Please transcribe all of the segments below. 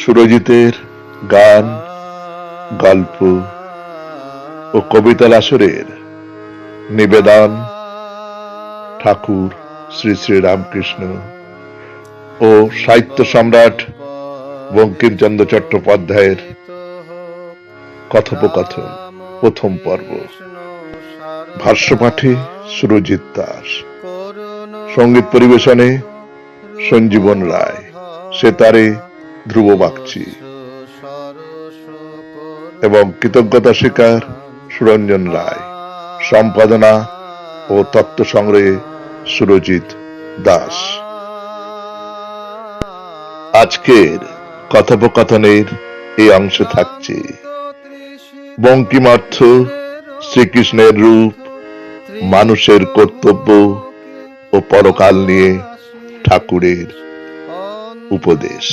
সুরজিতের গান, গল্প ও কবিতার আসরের নিবেদন ঠাকুর শ্রী শ্রী রামকৃষ্ণ ও সাহিত্য সম্রাট বঙ্কিমচন্দ্র চট্টোপাধ্যায়ের কথোপকথন, প্রথম পর্ব। ভাষ্যপাঠে সুরজিৎ দাস। সংগীত পরিবেশনে সঞ্জীবন রায়। সেতারে ধ্রুব বাগচি এবং কৃতজ্ঞতা স্বীকার সুরঞ্জন রায়। সম্পাদনা ও তত্ত্ব সংগ্রহে সুরজিৎ দাস। আজকের কথোপকথনের এই অংশে থাকছে। বঙ্কিমার্থ শ্রীকৃষ্ণের রূপ, মানুষের কর্তব্য ও পরকাল নিয়ে ঠাকুরের উপদেশ।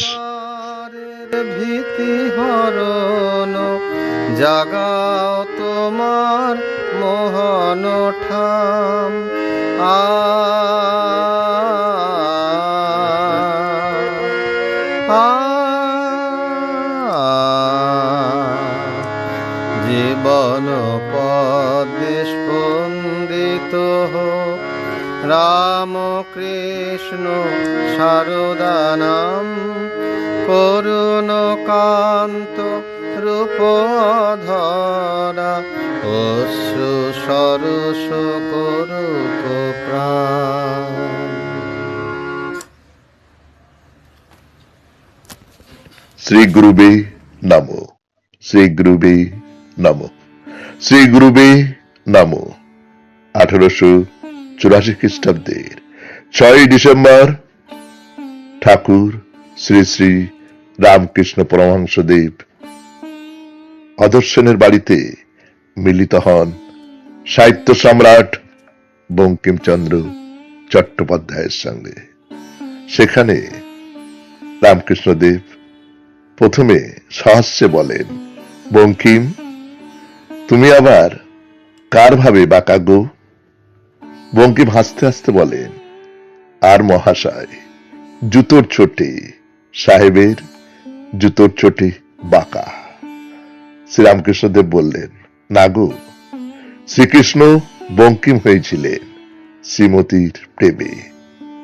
ভীতি হরণ জাগাও তোমার মোহন ঠাম। আ জীবন পদে রাম কৃষ্ণ করুণ কান্ত রূপ ধরা অশ্রু সরস করুক শ্রী গুরুবে নম শ্রী গুরুবে নম শ্রী গুরুবে নম। আঠারোশো চুরাশি খ্রিস্টাব্দের ছয়ই ডিসেম্বর, ঠাকুর শ্রী শ্রী রামকৃষ্ণ পরমহংসদেব অদর্শনের বাড়িতে মিলিত হন সাহিত্য সম্রাট বঙ্কিমচন্দ্র চট্টোপাধ্যায়ের সঙ্গে। সেখানে রামকৃষ্ণদেব প্রথমে সহাস্যে বলেন, বঙ্কিম, তুমি আবার কার ভাবে বাঁকা গো? বঙ্কিম হাসতে হাসতে বলেন, আর মহাশয়, জুতোর ছোটে সাহেবের জুতোর চোটে বাঁকা। শ্রীরামকৃষ্ণদেব বললেন, না গো, শ্রীকৃষ্ণ বঙ্কিম হয়েছিলেন, শ্রীমতীর প্রেমে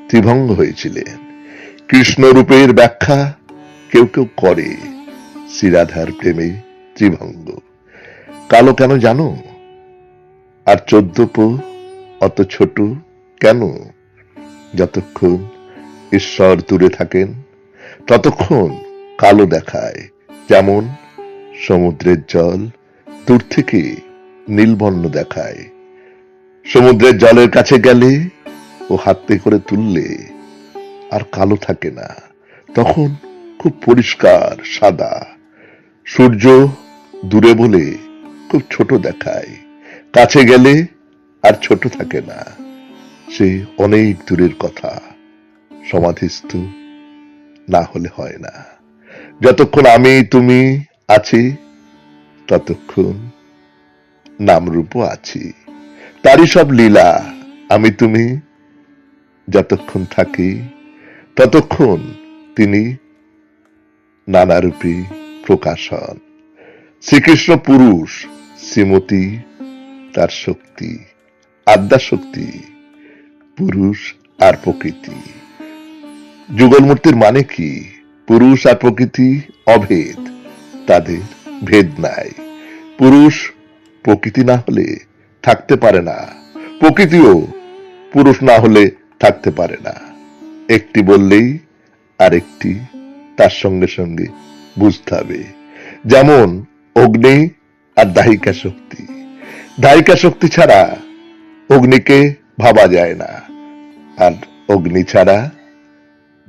ত্রিভঙ্গ হয়েছিলেন। কৃষ্ণ রূপের ব্যাখ্যা কেউ কেউ করে, শ্রীরাধার প্রেমে ত্রিভঙ্গ। কালো কেন জানো? আর চোদ্দ পো, অত ছোট কেন? যতক্ষণ ঈশ্বর দূরে থাকেন, ততক্ষণ কালো দেখায়। যেমন সমুদ্রের জল দূর থেকে নীলবর্ণ দেখায়। সমুদ্রের জলের কাছে গেলে ও হাতে করে তুললে আর কালো থাকে না। তখন খুব পরিষ্কার, সাদা। সূর্য দূরে বলে খুব ছোট দেখায়। কাছে গেলে আর ছোট থাকে না। সে অনেক দূরের কথা। সমাধিস্থ না হলে হয় না। যতক্ষণ আমি তুমি আছি, ততক্ষণ নামরূপও আছি। তারই সব লীলা আমি তুমি যতক্ষণ থাকি, ততক্ষণ তিনি নানারূপী প্রকাশ হন শ্রীকৃষ্ণ পুরুষ, শ্রীমতী, তার শক্তি, আদ্যা শক্তি, পুরুষ আর প্রকৃতি। যুগল মূর্তির মানে কি? পুরুষ আর প্রকৃতি অভেদ, তাদের ভেদ নাই। পুরুষ প্রকৃতি না হলে থাকতে পারে না, প্রকৃতিও পুরুষ না হলে থাকতে পারে না। একটি বললেই আরেকটি তার সঙ্গে সঙ্গে বুঝতে হবে। যেমন অগ্নি আর দাহিকা শক্তি। দাহিকা শক্তি ছাড়া অগ্নিকে ভাবা যায় না। আর অগ্নি ছাড়া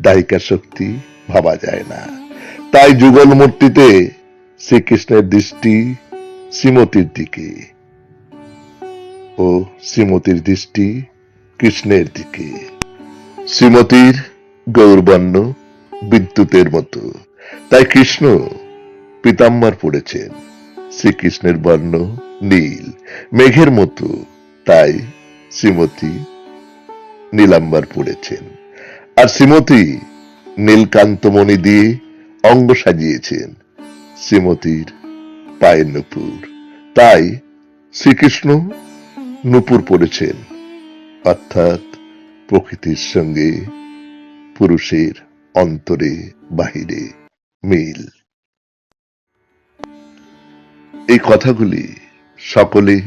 দাহিকা শক্তি ভাবা যায় না। তাই যুগল মূর্তিতে শ্রীকৃষ্ণের দৃষ্টি শ্রীমতীর দিকে ও শ্রীমতীর দৃষ্টি কৃষ্ণের দিকে। শ্রীমতীর গৌরবর্ণ বিদ্যুতের মতো। তাই কৃষ্ণ পীতাম্বর পড়েছেন। শ্রীকৃষ্ণের বর্ণ নীল, মেঘের মতো। তাই শ্রীমতী নীলাম্বর পড়েছেন। আর শ্রীমতী নীলকান্তমণি দিয়ে অঙ্গ সাজিয়েছেন শ্রীমতীর পায়ের নুপুর। তাই শ্রীকৃষ্ণ নুপুর পড়েছেন, অর্থাৎ প্রকৃতির সঙ্গে পুরুষের অন্তরে বাহিরে মিল। এই কথাগুলি সকলে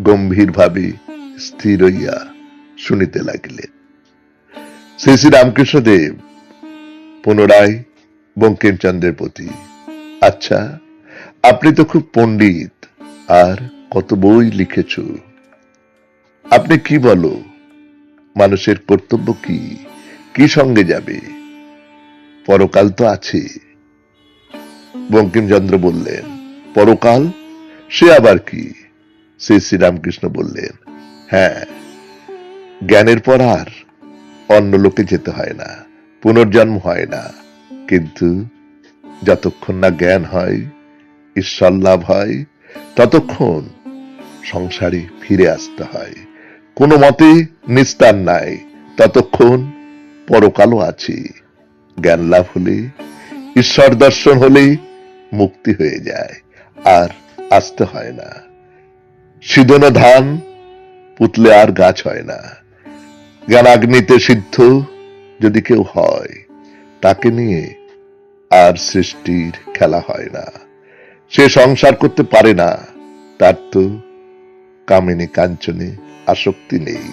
গম্ভীরভাবে স্থির হইয়া শুনিতে লাগিলেন। শ্রী শ্রী রামকৃষ্ণদেব পুনরায় বঙ্কিমচন্দ্রের প্রতি। আচ্ছা আপনি তো খুব পণ্ডিত, আর কত বই লিখেছ। আপনি কি বলো, মানুষের কর্তব্য কি কি সঙ্গে যাবে? পরকাল তো আছে। বঙ্কিমচন্দ্র বললেন, পরকাল? সে আবার কি? শ্রী শ্রীরামকৃষ্ণ বললেন হ্যাঁ জ্ঞানের পর আর অন্য লোকে যেতে হয় না। পুনর্জন্ম হয় না। কিন্তু যতক্ষণ না জ্ঞান হয়, ঈশ্বর লাভ হয়, ততক্ষণ সংসারে ফিরে আসতে হয়। কোনো মতে নিস্তার নাই, ততক্ষণ পরকালও আছে। জ্ঞান লাভ হলে, ঈশ্বর দর্শন হলে মুক্তি হয়ে যায়, আর আসতে হয় না। সিদন ধান পুতলে আর গাছ হয় না। জ্ঞানাগ্নিতে সিদ্ধ যদি কেউ হয়, তাকে নিয়ে আর সৃষ্টির খেলা হয় না। সে সংসার করতে পারে না, তার তো কামিনী কাঞ্চনে আসক্তি নেই।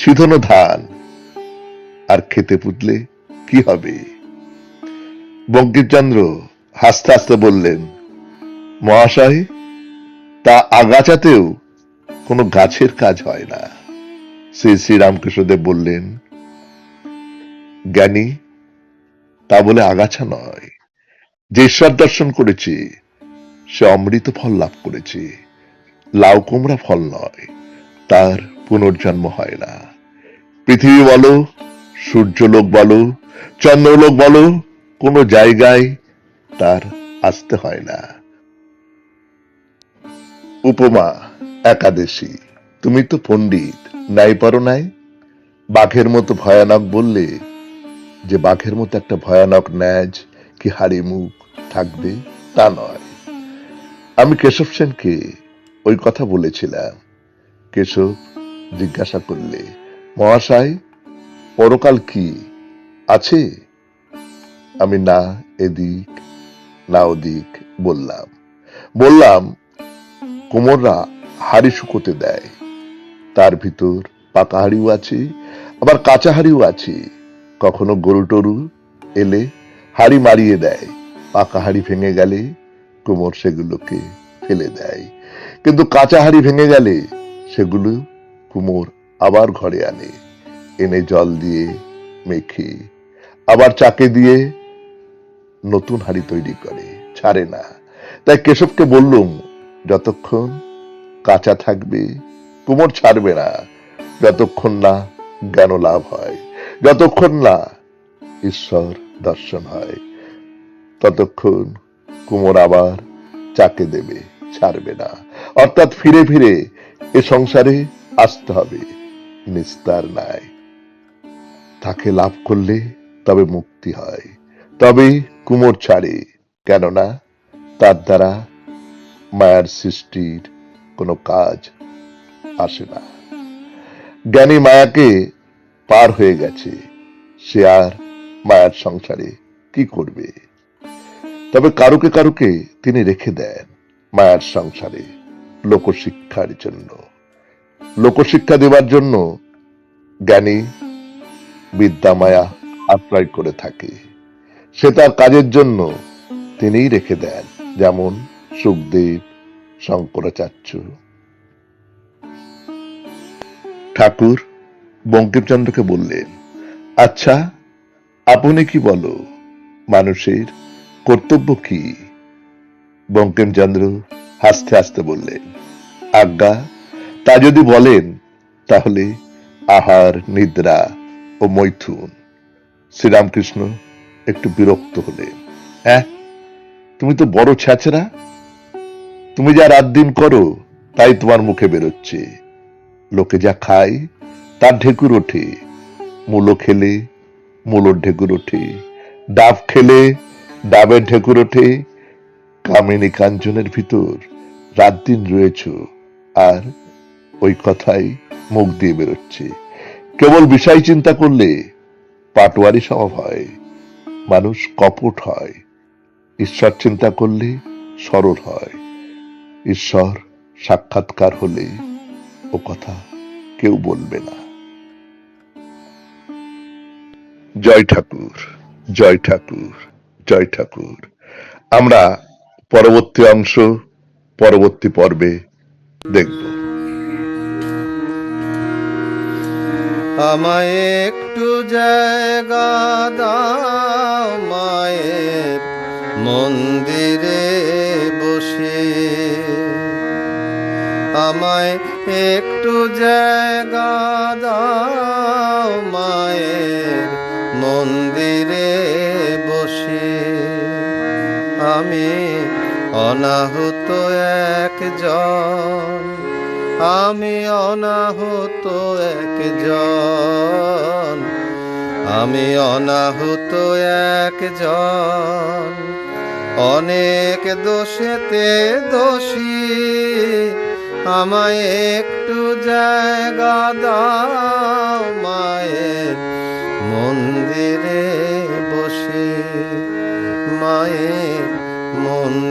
সিধন ধান আর খেতে পুতলে কি হবে? বঙ্কিমচন্দ্র হাসতে হাসতে বললেন, মহাশয়, তা আগাছাতেও কোনো গাছের কাজ হয় না। শ্রী শ্রীরামকৃষ্ণদেব বললেন জ্ঞানী, তা বলে আগাছা নয়। যে ঈশ্বর দর্শন করেছে, সে অমৃত ফল লাভ করেছে। লাউ কুমড়া ফল নয়, তার পুনর্জন্ম হয় না। পৃথিবী বলো, সূর্যলোক বলো, চন্দ্রলোক বলো, কোনো জায়গায় তার আসতে হয় না। উপমা, একাদশী, তুমি তো পণ্ডিত, নাই পারো নাই? বাঘের মতো ভয়ানক বললে যে বাঘের মতো একটা ভয়ানক ন্যাজ কি হাড়ি মুখ থাকবে, তা নয়। আমি কেশব সেনকে ওই কথা বলেছিলাম। কেশব জিজ্ঞাসা করলে, মহাশয়, পরকাল কি আছে? আমি না এদিক, না ওদিক বললাম। বললাম, কোমররা হাড়ি শুকোতে দেয়। তার ভিতর পাকা হাড়িও আছে, আবার কাঁচা হাড়িও আছে। কখনো গরু টরু এলে হাড়ি মারিয়ে দেয়, পাকা হাড়ি ভেঙে গেলে কোমর সেগুলোকে ফেলে দেয়। কিন্তু কাঁচা হাড়ি ভেঙে গেলে সেগুলো কুমোর আবার ঘরে আনে, এনে জল দিয়ে মেখে, আবার চাকে দিয়ে নতুন হাড়ি তৈরি করে, ছাড়ে না। তাই কেশবকে বললুম, যতক্ষণ কাঁচা থাকবে, কুমোর ছাড়বে না, যতক্ষণ না জ্ঞান লাভ হয় যতক্ষণ না ঈশ্বর দর্শন হয়, ততক্ষণ কুমোর আবার চাকে দেবে ছাড়বে না। অর্থাৎ ফিরে ফিরে এ সংসারে আসতে হবে, নিস্তার নাই। তাকে লাভ করলে তবে মুক্তি হয় তবে কুমোর ছাড়ে। কেননা তার দ্বারা মায়ার সৃষ্টির কোনো কাজ আসে না। জ্ঞানী মায়াকে পার হয়ে গেছে। সে আর মায়ার সংসারে কি করবে? তবে কারুকে কারুকে তিনি রেখে দেন মায়ার সংসারে লোকশিক্ষার জন্য। লোকশিক্ষা দেবার জন্য জ্ঞানী বিদ্যা মায়া আশ্রয় করে থাকে। সে তার কাজের জন্য তিনিই রেখে দেন, যেমন সুখদেব, শঙ্করাচার্য। ঠাকুর বঙ্কিমচন্দ্রকে বললেন আচ্ছা আপনি কি বলো, মানুষের কর্তব্য কি? বঙ্কিমচন্দ্র হাসতে হাসতে বললেন, আজ্ঞা, তা যদি বলেন, তাহলে আহার, নিদ্রা ও মৈথুন, শ্রীরামকৃষ্ণ একটু বিরক্ত হলেন। হ্যাঁ তুমি তো বড় ছ্যাচরা তুমি যা রাত দিন করো, তাই তোমার মুখে বেরোচ্ছে। লোকে যা খায় তার ঢেকুর ওঠে। মূলো খেলে, মূলোর ঢেকুর ওঠে। ডাব খেলে, ডাবের ঢেকুর ওঠে। কামিনী কাঞ্চনের ভিতর রাত দিন রয়েছ আর ওই কথাই মুখ দিয়ে বেরোচ্ছে। কেবল বিষয় চিন্তা করলে পাটোয়ারি স্বভাব হয়, মানুষ কপট হয়। ঈশ্বর চিন্তা করলে সরল হয়। ঈশ্বর সাক্ষাৎকার হলে ও কথা কেউ বলবে না। জয় ঠাকুর জয় ঠাকুর জয় ঠাকুর। আমরা পরবর্তী অংশ, পরবর্তী পর্বে দেখব। আমায় একটু জায়গা দাও মায়ের মন্দিরে বসে। আমায় একটু জায়গা দাও মায়ের আমি অনাহুত একজন। আমি অনাহুত একজন। আমি অনাহুত একজন। অনেক দোষেতে দোষী। আমায় একটু জায়গা দাও।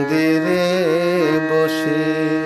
মন্দিরে বসে